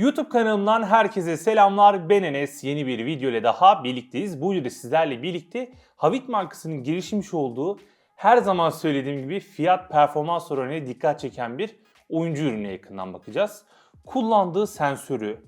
YouTube kanalımdan herkese selamlar. Ben Enes. Yeni bir video ile daha birlikteyiz. Bu videoda sizlerle birlikte Havit markasının girişmiş olduğu her zaman söylediğim gibi fiyat performans oranına dikkat çeken bir oyuncu ürüne yakından bakacağız. Kullandığı sensörü,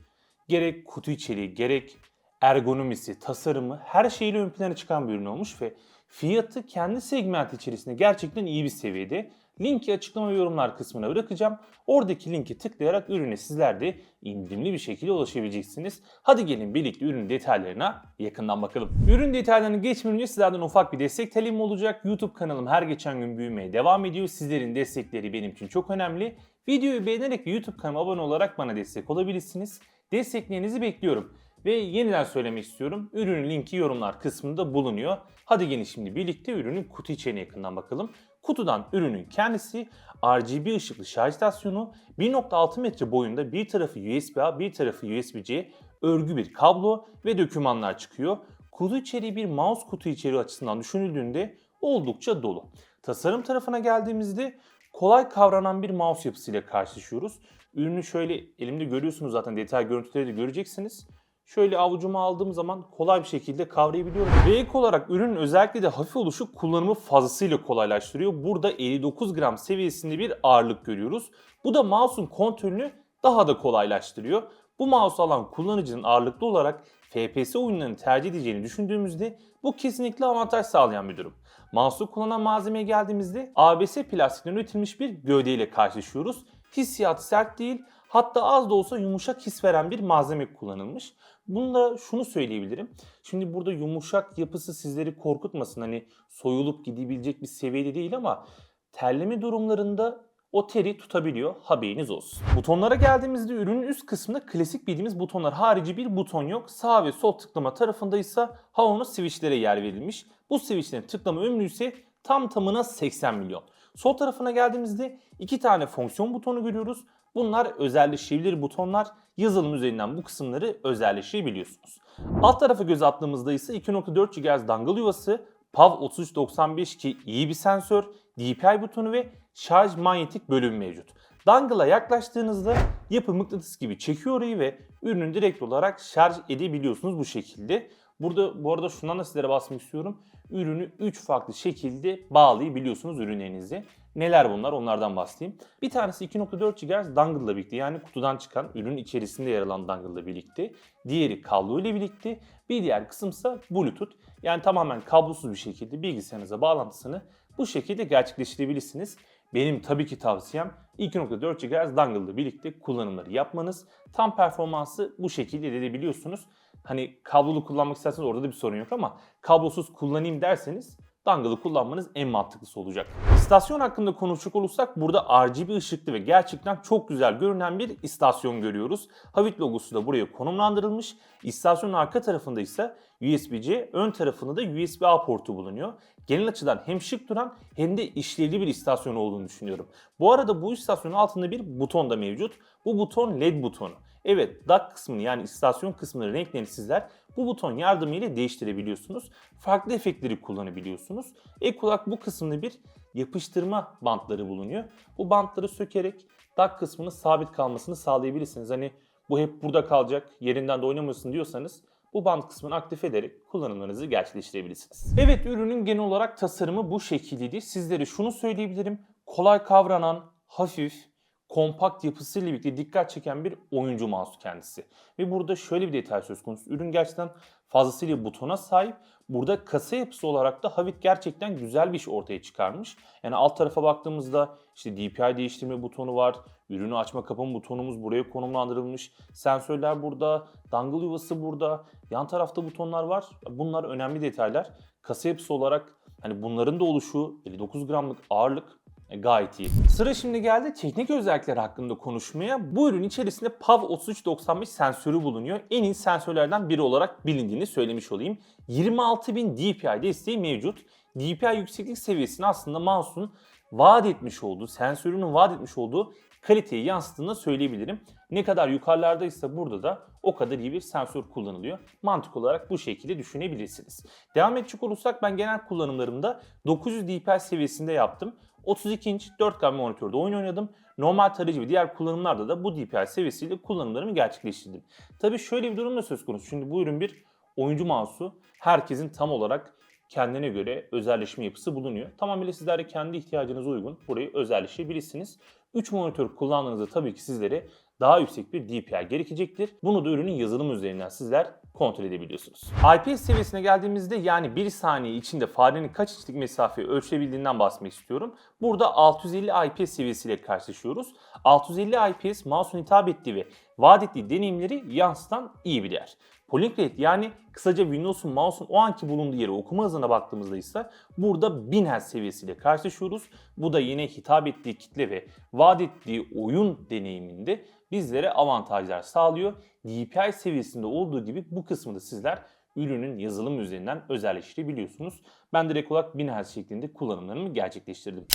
gerek kutu içeriği, gerek ergonomisi, tasarımı her şeyle ön plana çıkan bir ürün olmuş ve fiyatı kendi segment içerisinde gerçekten iyi bir seviyede. Linki açıklama ve yorumlar kısmına bırakacağım. Oradaki linki tıklayarak ürüne sizler de indirimli bir şekilde ulaşabileceksiniz. Hadi gelin birlikte ürün detaylarına yakından bakalım. Ürün detaylarını geçmeden önce sizlerden ufak bir destek talebim olacak. YouTube kanalım her geçen gün büyümeye devam ediyor. Sizlerin destekleri benim için çok önemli. Videoyu beğenerek YouTube kanalıma abone olarak bana destek olabilirsiniz. Desteklerinizi bekliyorum. Ve yeniden söylemek istiyorum. Ürünün linki yorumlar kısmında bulunuyor. Hadi gelin şimdi birlikte ürünün kutu içeriğine yakından bakalım. Kutudan ürünün kendisi RGB ışıklı şarj istasyonu 1.6 metre boyunda bir tarafı USB-A bir tarafı USB-C örgü bir kablo ve dokümanlar çıkıyor. Kutu içeriği bir mouse kutu içeriği açısından düşünüldüğünde oldukça dolu. Tasarım tarafına geldiğimizde kolay kavranan bir mouse yapısıyla karşılaşıyoruz. Ürünü şöyle elimde görüyorsunuz zaten detay görüntüleri de göreceksiniz. Şöyle avucuma aldığım zaman kolay bir şekilde kavrayabiliyorum. Ve ek olarak ürünün özellikle de hafif oluşu kullanımı fazlasıyla kolaylaştırıyor. Burada 59 gram seviyesinde bir ağırlık görüyoruz. Bu da mouse'un kontrolünü daha da kolaylaştırıyor. Bu mouse alan kullanıcının ağırlıklı olarak FPS oyunlarını tercih edeceğini düşündüğümüzde bu kesinlikle avantaj sağlayan bir durum. Mouse'u kullanan malzemeye geldiğimizde ABS plastikten üretilmiş bir gövdeyle karşılaşıyoruz. Hissiyatı sert değil, hatta az da olsa yumuşak his veren bir malzeme kullanılmış. Bunda şunu söyleyebilirim. Şimdi burada yumuşak yapısı sizleri korkutmasın. Hani soyulup gidebilecek bir seviyede değil ama terleme durumlarında o teri tutabiliyor. Haberiniz olsun. Butonlara geldiğimizde ürünün üst kısmında klasik bildiğimiz butonlar harici bir buton yok. Sağ ve sol tıklama tarafında ise Hao'nun switchlere yer verilmiş. Bu switchlerin tıklama ömrü ise tam tamına 80 milyon. Sol tarafına geldiğimizde iki tane fonksiyon butonu görüyoruz. Bunlar özelleşebilir butonlar. Yazılım üzerinden bu kısımları özelleştirebiliyorsunuz. Alt tarafa göz attığımızda ise 2.4 GHz dangle yuvası, PAV 3395 ki iyi bir sensör, DPI butonu ve şarj manyetik bölümü mevcut. Dangle'a yaklaştığınızda yapı mıknatıs gibi çekiyor orayı ve ürünü direkt olarak şarj edebiliyorsunuz bu şekilde. Burada bu arada şundan da sizlere bahsetmek istiyorum. Ürünü 3 farklı şekilde bağlayabiliyorsunuz ürünlerinizi. Neler bunlar onlardan bahsedeyim. Bir tanesi 2.4 GHz dangle ile birlikte yani kutudan çıkan ürün içerisinde yer alan dangle ile birlikte. Diğeri kablo ile birlikte. Bir diğer kısımsa Bluetooth. Yani tamamen kablosuz bir şekilde bilgisayarınıza bağlantısını bu şekilde gerçekleştirebilirsiniz. Benim tabii ki tavsiyem 2.4 GHz dangle ile birlikte kullanımları yapmanız. Tam performansı bu şekilde edebiliyorsunuz. Hani kablolu kullanmak isterseniz orada da bir sorun yok ama kablosuz kullanayım derseniz dangle'ı kullanmanız en mantıklısı olacak. İstasyon hakkında konuşacak olursak burada RGB ışıklı ve gerçekten çok güzel görünen bir istasyon görüyoruz. Havit logosu da buraya konumlandırılmış. İstasyonun arka tarafında ise USB-C, ön tarafında da USB-A portu bulunuyor. Genel açıdan hem şık duran hem de işlevli bir istasyon olduğunu düşünüyorum. Bu arada bu istasyonun altında bir buton da mevcut. Bu buton LED butonu. Evet, DAC kısmını yani istasyon kısmının renklerini sizler bu buton yardımıyla değiştirebiliyorsunuz. Farklı efektleri kullanabiliyorsunuz. Ek olarak bu kısımda bir yapıştırma bantları bulunuyor. Bu bantları sökerek DAC kısmının sabit kalmasını sağlayabilirsiniz. Hani bu hep burada kalacak, yerinden de oynamasın diyorsanız bu bant kısmını aktif ederek kullanımlarınızı gerçekleştirebilirsiniz. Evet ürünün genel olarak tasarımı bu şekildeydi. Sizlere şunu söyleyebilirim. Kolay kavranan, hafif, kompakt yapısıyla birlikte dikkat çeken bir oyuncu mouse kendisi. Ve burada şöyle bir detay söz konusu. Ürün gerçekten fazlasıyla butona sahip. Burada kasa yapısı olarak da Havit gerçekten güzel bir iş ortaya çıkarmış. Yani alt tarafa baktığımızda işte DPI değiştirme butonu var. Ürünü açma kapama butonumuz buraya konumlandırılmış. Sensörler burada, dangle yuvası burada. Yan tarafta butonlar var. Bunlar önemli detaylar. Kasa yapısı olarak hani bunların da oluşu 59 gramlık ağırlık gayet iyi. Sıra şimdi geldi teknik özellikler hakkında konuşmaya. Bu ürün içerisinde PAV 3395 sensörü bulunuyor. En iyi sensörlerden biri olarak bilindiğini söylemiş olayım. 26000 DPI desteği mevcut. DPI yükseklik seviyesini aslında mouse'un vaat etmiş olduğu, sensörünün vaat etmiş olduğu kaliteyi yansıttığını söyleyebilirim. Ne kadar yukarılardaysa burada da o kadar iyi bir sensör kullanılıyor. Mantık olarak bu şekilde düşünebilirsiniz. Devam edecek olursak ben genel kullanımlarımda 900 dpi seviyesinde yaptım. 32 inç 4K bir monitörde oyun oynadım. Normal tarayıcı ve diğer kullanımlarda da bu DPI seviyesiyle kullanımlarımı gerçekleştirdim. Tabii şöyle bir durum da söz konusu. Şimdi bu ürün bir oyuncu mouse'u. Herkesin tam olarak kendine göre özelleşme yapısı bulunuyor. Tamamıyla sizler de kendi ihtiyacınıza uygun burayı özelleşebilirsiniz. 3 monitör kullandığınızda tabii ki sizlere daha yüksek bir DPI gerekecektir. Bunu da ürünün yazılım üzerinden sizler kontrol edebiliyorsunuz. IPS seviyesine geldiğimizde yani 1 saniye içinde farenin kaç inçlik mesafeyi ölçebildiğinden bahsetmek istiyorum. Burada 650 IPS seviyesiyle karşılaşıyoruz. 650 IPS mouse'un hitap ettiği ve vaat ettiği deneyimleri yansıtan iyi bir değer. Polling rate yani kısaca Windows'un mouse'un o anki bulunduğu yere okuma hızına baktığımızda ise burada 1000 Hz seviyesiyle karşılaşıyoruz. Bu da yine hitap ettiği kitle ve vaat ettiği oyun deneyiminde bizlere avantajlar sağlıyor. DPI seviyesinde olduğu gibi bu kısmı da sizler ürünün yazılım üzerinden özelleştirebiliyorsunuz. Ben direkt olarak 1000 Hz şeklinde kullanımlarımı gerçekleştirdim.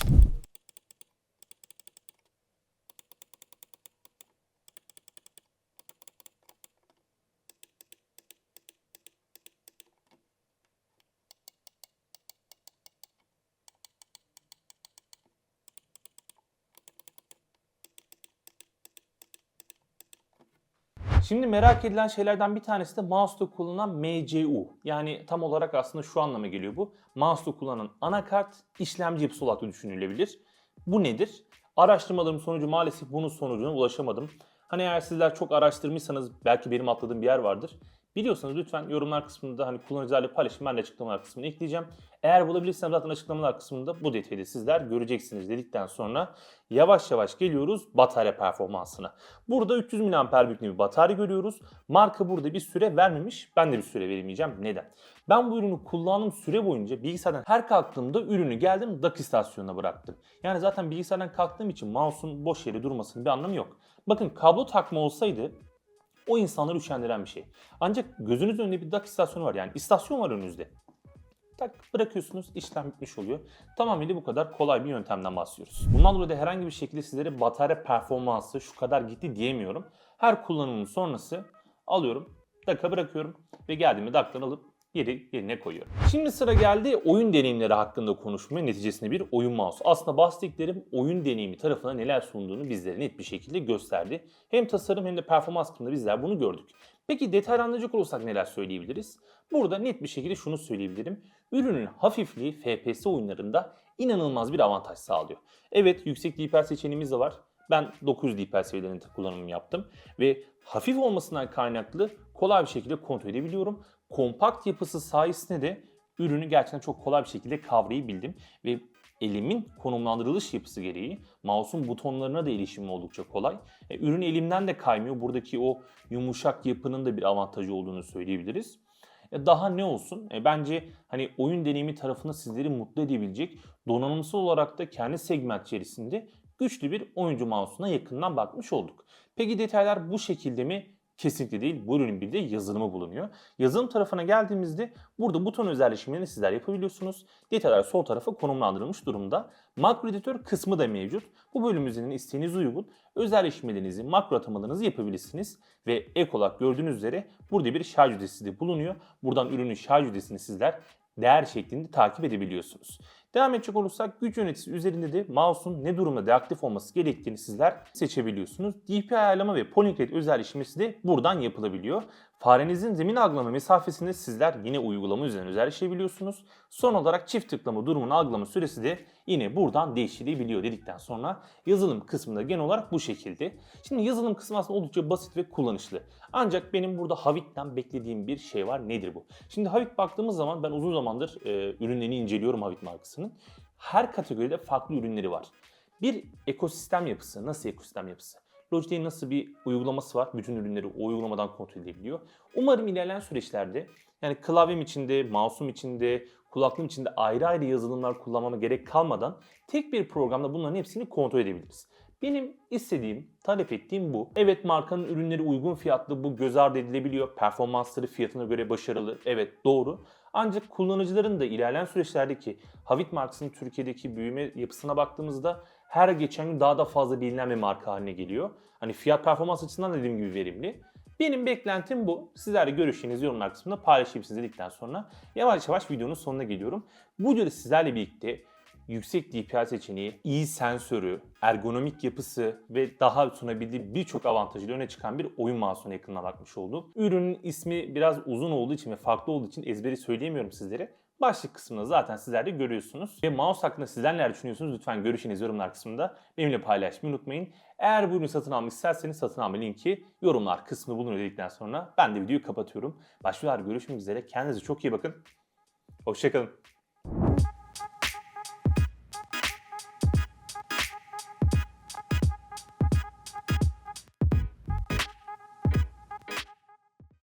Şimdi merak edilen şeylerden bir tanesi de mouse'da kullanılan MCU. Yani tam olarak aslında şu anlama geliyor bu. Mouse'da kullanılan anakart işlemci yapısı olarak da düşünülebilir. Bu nedir? Araştırmalarım sonucu maalesef bunun sonucuna ulaşamadım. Hani eğer sizler çok araştırmışsanız belki benim atladığım bir yer vardır. Biliyorsanız lütfen yorumlar kısmında hani kullanıcılarla paylaşın. Ben de açıklamalar kısmına ekleyeceğim. Eğer bulabilirsem zaten açıklamalar kısmında bu detayı sizler göreceksiniz dedikten sonra yavaş yavaş geliyoruz batarya performansına. Burada 300 mAh büyüklüğünde bir batarya görüyoruz. Marka burada bir süre vermemiş. Ben de bir süre veremeyeceğim. Neden? Ben bu ürünü kullandığım süre boyunca bilgisayardan her kalktığımda ürünü geldim DAC istasyonuna bıraktım. Yani zaten bilgisayardan kalktığım için mouse'un boş yere durmasının bir anlamı yok. Bakın kablo takma olsaydı o insanları üşendiren bir şey. Ancak gözünüz önünde bir DAC istasyonu var yani istasyon var önünüzde. Tak bırakıyorsunuz işlem bitmiş oluyor. Tamamıyla bu kadar kolay bir yöntemden bahsediyoruz. Bundan dolayı da herhangi bir şekilde sizlere batarya performansı şu kadar gitti diyemiyorum. Her kullanımın sonrası alıyorum, DAC'a bırakıyorum ve geldiğimde DAC'tan alıp yeri yerine koyuyorum. Şimdi sıra geldi oyun deneyimleri hakkında konuşmaya neticesinde bir oyun mouse. Aslında bahsettiklerim oyun deneyimi tarafına neler sunduğunu bizlere net bir şekilde gösterdi. Hem tasarım hem de performans kısmında bizler bunu gördük. Peki detaylandıracak olursak neler söyleyebiliriz? Burada net bir şekilde şunu söyleyebilirim. Ürünün hafifliği FPS oyunlarında inanılmaz bir avantaj sağlıyor. Evet yüksek DPI seçeneğimiz de var. Ben 900 DPI seviyelerinde kullanımını yaptım ve hafif olmasından kaynaklı kolay bir şekilde kontrol edebiliyorum kompakt yapısı sayesinde de ürünü gerçekten çok kolay bir şekilde kavrayabildim ve elimin konumlandırılış yapısı gereği mouse'un butonlarına da erişimim oldukça kolay. E, ürün elimden de kaymıyor. Buradaki o yumuşak yapının da bir avantajı olduğunu söyleyebiliriz. E, daha ne olsun? E, bence hani oyun deneyimi tarafında sizleri mutlu edebilecek donanımsal olarak da kendi segment içerisinde güçlü bir oyuncu mouse'una yakından bakmış olduk. Peki detaylar bu şekilde mi? Kesinlikle değil. Bu ürünün bir de yazılımı bulunuyor. Yazılım tarafına geldiğimizde burada buton özelleşimlerini sizler yapabiliyorsunuz. Detaylar sol tarafa konumlandırılmış durumda. Makro editör kısmı da mevcut. Bu bölüm üzerinde isteğiniz uygun özelleşmelerinizi, makro atamalarınızı yapabilirsiniz. Ve ek olarak gördüğünüz üzere burada bir şarj ünitesi de bulunuyor. Buradan ürünün şarj ünitesini sizler değer şeklinde takip edebiliyorsunuz. Devam edecek olursak güç yöneticisi üzerinde de mouse'un ne durumda deaktif olması gerektiğini sizler seçebiliyorsunuz. DPI ayarlama ve polling rate özelleşmesi de buradan yapılabiliyor. Farenizin zemin algılama mesafesini sizler yine uygulama üzerinden özelleşebiliyorsunuz. Son olarak çift tıklama durumunu algılama süresi de yine buradan değiştirilebiliyor dedikten sonra yazılım kısmında genel olarak bu şekilde. Şimdi yazılım kısmı aslında oldukça basit ve kullanışlı. Ancak benim burada Havit'ten beklediğim bir şey var. Nedir bu? Şimdi Havit baktığımız zaman ben uzun zamandır e, ürünlerini inceliyorum Havit markasının. Her kategoride farklı ürünleri var. Bir ekosistem yapısı. Nasıl ekosistem yapısı? Logitech'in nasıl bir uygulaması var? Bütün ürünleri o uygulamadan kontrol edebiliyor. Umarım ilerleyen süreçlerde yani klavyem içinde, mouse'um içinde, kulaklığım içinde ayrı ayrı yazılımlar kullanmama gerek kalmadan tek bir programda bunların hepsini kontrol edebiliriz. Benim istediğim, talep ettiğim bu. Evet markanın ürünleri uygun fiyatlı, bu göz ardı edilebiliyor. Performansları fiyatına göre başarılı. Evet doğru. Ancak kullanıcıların da ilerleyen süreçlerdeki Havit markasının Türkiye'deki büyüme yapısına baktığımızda her geçen gün daha da fazla bilinen bir marka haline geliyor. Hani fiyat performans açısından da dediğim gibi verimli. Benim beklentim bu. Sizler de görüşlerinizi yorumlar kısmında paylaşayım dedikten sonra yavaş yavaş videonun sonuna geliyorum. Bu videoda sizlerle birlikte yüksek DPI seçeneği, iyi sensörü, ergonomik yapısı ve daha sunabildiği birçok avantajıyla öne çıkan bir oyun mouse'una yakından bakmış olduk. Ürünün ismi biraz uzun olduğu için ve farklı olduğu için ezberi söyleyemiyorum sizlere. Başlık kısmında zaten sizler de görüyorsunuz. Ve mouse hakkında sizler neler düşünüyorsunuz? Lütfen görüşünüzü yorumlar kısmında benimle paylaşmayı unutmayın. Eğer bu ürünü satın almak isterseniz satın alma linki yorumlar kısmında bulunuyor dedikten sonra ben de videoyu kapatıyorum. Başlıyorlar görüşmek üzere. Kendinize çok iyi bakın. Hoşçakalın.